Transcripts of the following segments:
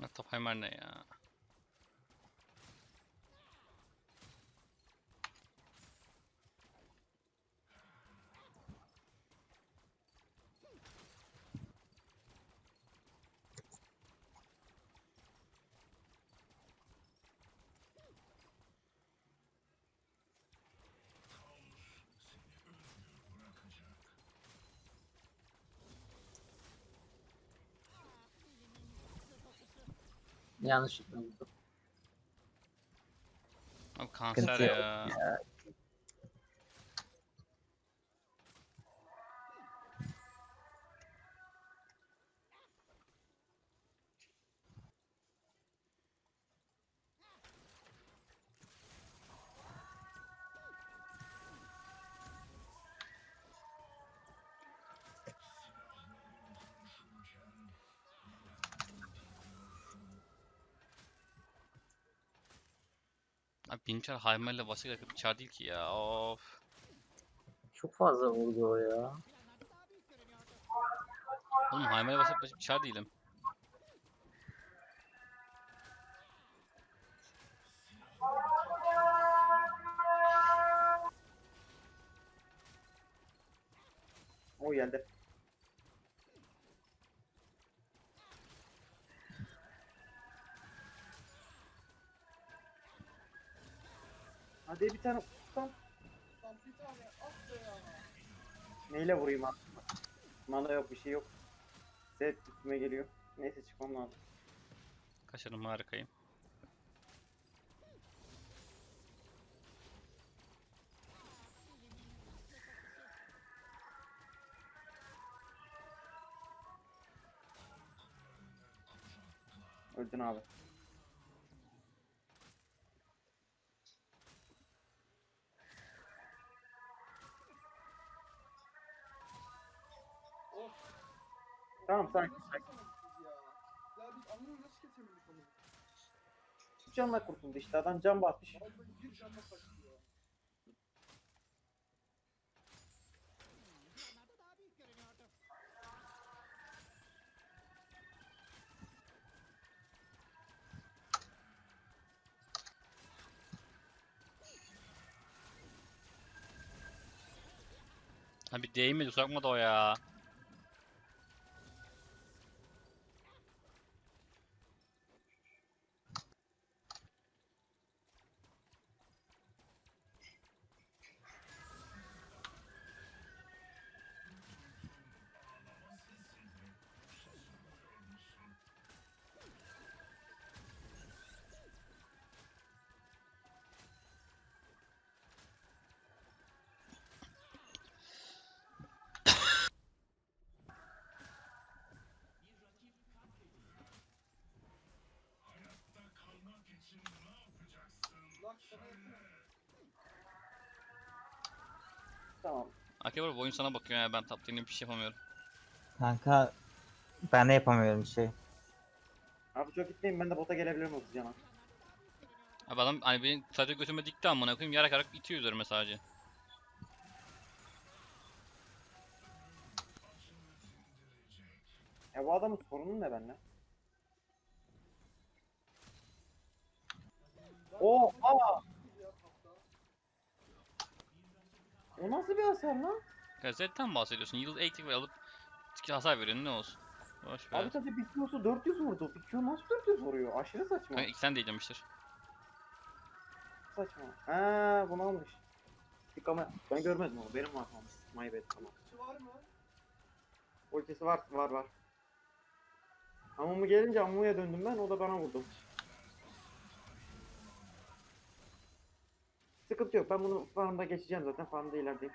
Ya Topheimer ne ya? Yanlışlıkla vurdum. Abi kanser Sıkıntı yok ya. Abi Pincher Heimer'le başı yakıp çar değil ki ya. Of. Çok fazla vurdu o ya. Oğlum Heimer'le basıp basıp çar değilim. O geldi. Hadi bir tane tutsam. Neyle vurayım aslında? Mana yok bir şey yok. Set üstüme geliyor. Neyse çıkmam lazım. Kaşarım harikayım. Öldün abi. Tamam sakin sakin. Ya biz Amur'u nasıl kesebildik onu? Canla kurtuldu işte adam can basmış. Vallahi bir canla kaçtı ya. Abi değmedi sokmadı o ya. Tamam. Akebur bu oyun sana bakıyor ya ben top lane'im bir şey yapamıyorum. Kanka ben de yapamıyorum bir şey. Abi çok gitmeyin ben de bota gelebilirim hızlıca. Abi adam hani benim sadece götüme dikti amına koyayım yarak yarak itiyor üzerime sadece. Ya bu adamın sorunu ne benimle? Oha! O nasıl bir hasar lan? Gazetten bahsediyorsun. Yıldız eğitim alıp iki hasar veriyorsun ne olsun. Boş ver. Abi tabii bir kilosu 400 vurdu. Bir nasıl 400 vuruyor? Aşırı saçma. Kanka iki sen değilmiştir. Saçma. Ha bunu almış. Bir kamera. Ben görmedim onu. Benim var tamam. My bad tamam. Var mı? Ultisi var var var. Amumu gelince Amumu'ya döndüm ben. O da bana vurdu. Sıkıntı yok. Ben bunu farmda geçeceğim zaten. Farmda ilerideyim.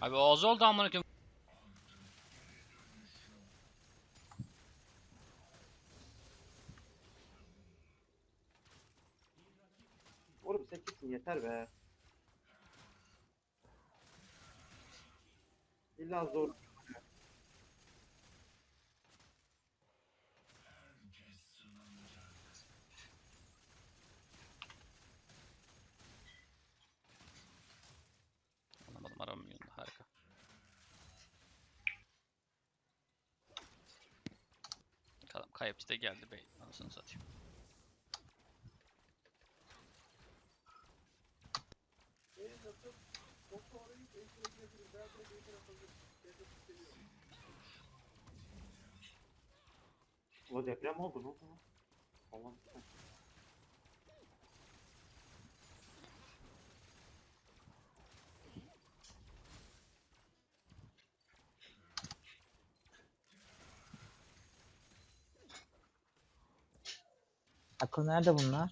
Abi o az oldu amına koyayım. Oğlum sen kimsin yeter be. İlla zor. Anlamadım aramın yolunda harika. Adam kayıpçı da geldi bey. Anasını satayım. O deprem oldu ne oldu lan? Allah'ım nerede bunlar?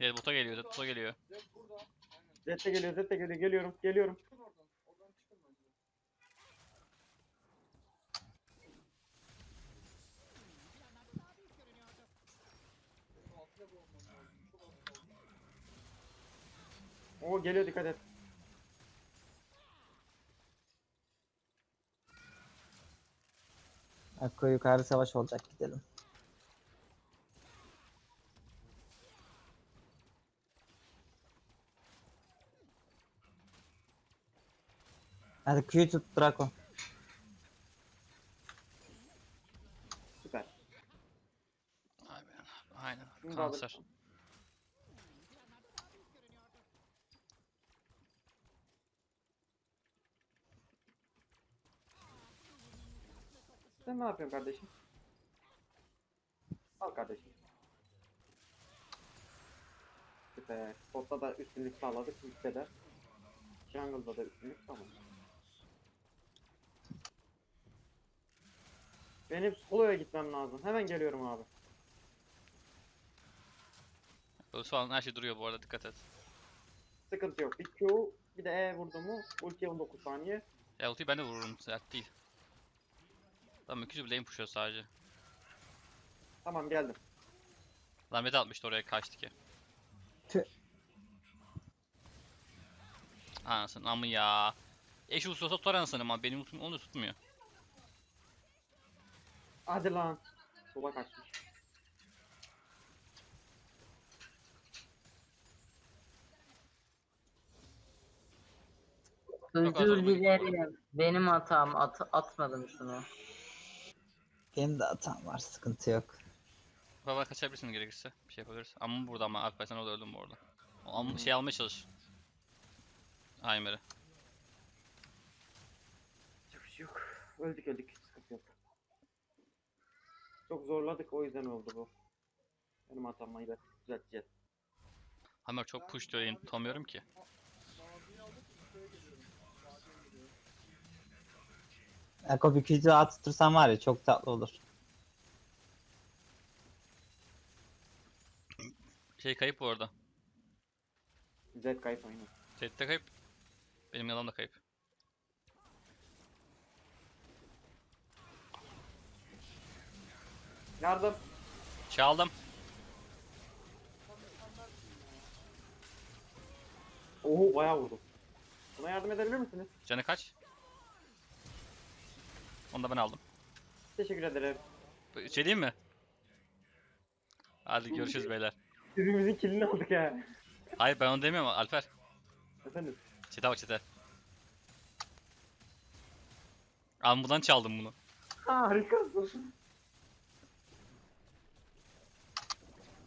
Evet bota geliyor, Zed bota geliyor. Zed burada. Aynen. Zed de geliyor Zed de geliyor geliyorum geliyorum. Çıkın oradan. Oradan çıkın bence. Bunun altına bu olmam lazım. Çok az kaldı. Oo geliyor dikkat et. Ako yukarı savaş olacak gidelim. Hadi Q'yu tut Draco. Süper. Aynen. Kanser. Sen ne yapıyorsun kardeşim? Al kardeşim. Süper. Botta da üstünlük sağladık. Mid'de de. Jungle'da da üstünlük tamam. Benim solo'ya gitmem lazım. Hemen geliyorum abi. Falan her şey duruyor bu arada dikkat et. Sıkıntı yok. Bir Q, bir de E vurdu mu? Ulti 19 saniye. Ya ultiyi ben de vururum sert değil. Tamam 200 lane pushuyor sadece. Tamam geldim. Lan Mete atmıştı oraya kaçtı ki. Tüh. Anasını amı ya. Eş usta tutar anasını ama benim ultim onu tutmuyor. Hadi lan. Sola kaçmış. Özür dilerim. Benim hatam. At atmadım şunu. Benim de hatam var sıkıntı yok. Baba kaçabilirsin gerekirse. Bir şey yapabiliriz. Ama burada ama Alper sen orada öldün bu arada. O am- şey almaya çalış. Aymer'i. Bir şey yok. Öldük öldük. Çok zorladık o yüzden oldu bu. Benim hatamı da düzelteceğiz. Aymer çok push diyor tutamıyorum ki. Bir Q'yu at tutursan var ya çok tatlı olur. Şey kayıp bu arada. Zed kayıp aynı. Zed'de kayıp. Benim yalan da kayıp. Yardım. Çaldım. Oho bayağı vurdu. Buna yardım edebilir misiniz? Canı kaç? Onu da ben aldım. Teşekkür ederim. Şey diyeyim mi? Hadi görüşürüz beyler. Birimizin kilini aldık ha. Hayır ben onu demiyorum Alper. Efendim. Çete bak çete. Ambudan çaldım bunu. Harikasın.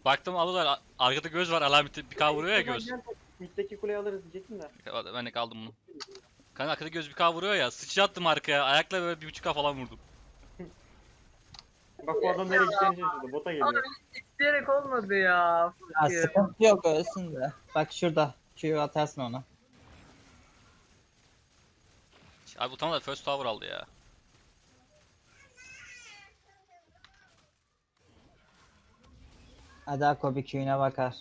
Baktım aldılar. a- Arkada göz var alameti bir K vuruyor ya göz. Mid'deki kuleyi alırız diyecektim de. Ben de kaldım bunu. Kanka arkada göz bir K vuruyor ya. Sıçrattım arkaya. Ayakla böyle bir buçuk K falan vurdum. Bak bu adam nereye gideceğini şaşırdı. Bota geliyor. İsteyerek olmadı ya. Ya sıkıntı yok ölsün de. Bak şurada. Q'yu atarsın ona. Abi bu tam da first tower aldı ya. Hadi Ako bir Q'yuna bakar.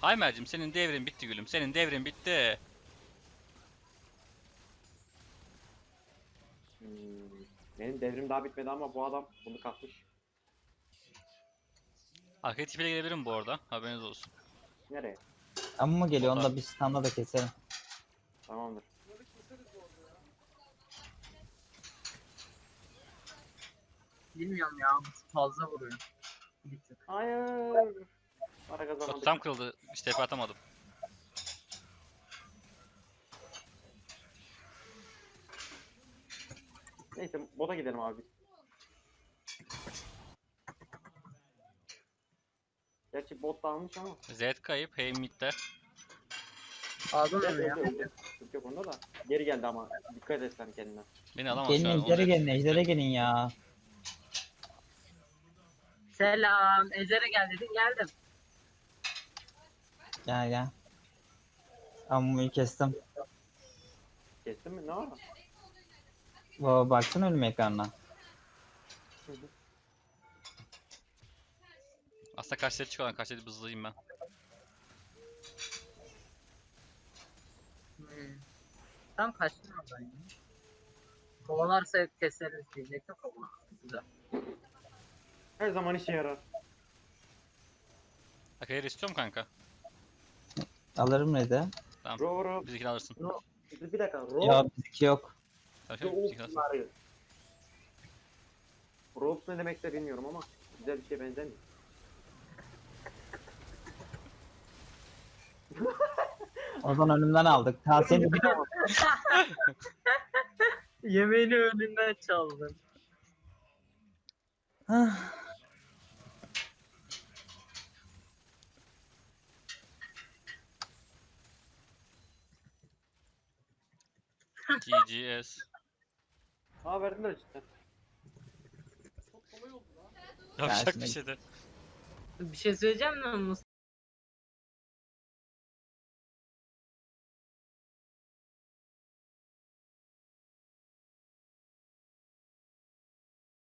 Haymer'cim senin devrin bitti gülüm. Senin devrin bitti. Hmm, Benim devrim daha bitmedi ama bu adam bunu kapmış. Arkaya tipiyle gelebilirim bu arada. Haberiniz olsun. Nereye? Amma geliyor onu da bir standa da keselim. Tamamdır. Bunları keseriz bu arada ya. Bilmiyorum ya fazla vuruyor. Bir tık. Hayır. Para kazanamadık. Tutam kırıldı. Hiç TP atamadım. Neyse bota gidelim abi. Gerçi bot dağılmış ama. Z kayıp. Hey mid'de. Aldın onu ya. Sıkıntı yok onda da. Geri geldi ama. Dikkat et sen kendine. Beni alamaz Gelin şu an. ejdere onu- gelin ejdere gelin ya. Selam. Ejder'e gel dedin geldim. Gel gel. Ammu'yu kestim. Kestin mi? Ne var? Baba baksana ölüm ekranına. Aslında kaçları çıkıyor lan. Kaçları hızlıyım ben. Hmm. Tam kaçtın oradan ya. Kovalarsa keseriz diyecektim kovalar. Güzel. Her zaman işe yarar. Akayır istiyorum kanka. Alırım dedi. Tamam. Ro ro. Bizikini alırsın. No. Bir dakika. Ro. Ya bizimki yok. Tamam şimdi bizikini alırsın. Robes ne demekse bilmiyorum ama güzel bir şeye benzemiyor. O zaman önümden aldık. Ta seni bir Yemeğini önünden çaldın. GGS. Aa verdiler cidden. Çok kolay oldu lan. Yapacak bir şey de. Bir şey söyleyeceğim mi Mustafa?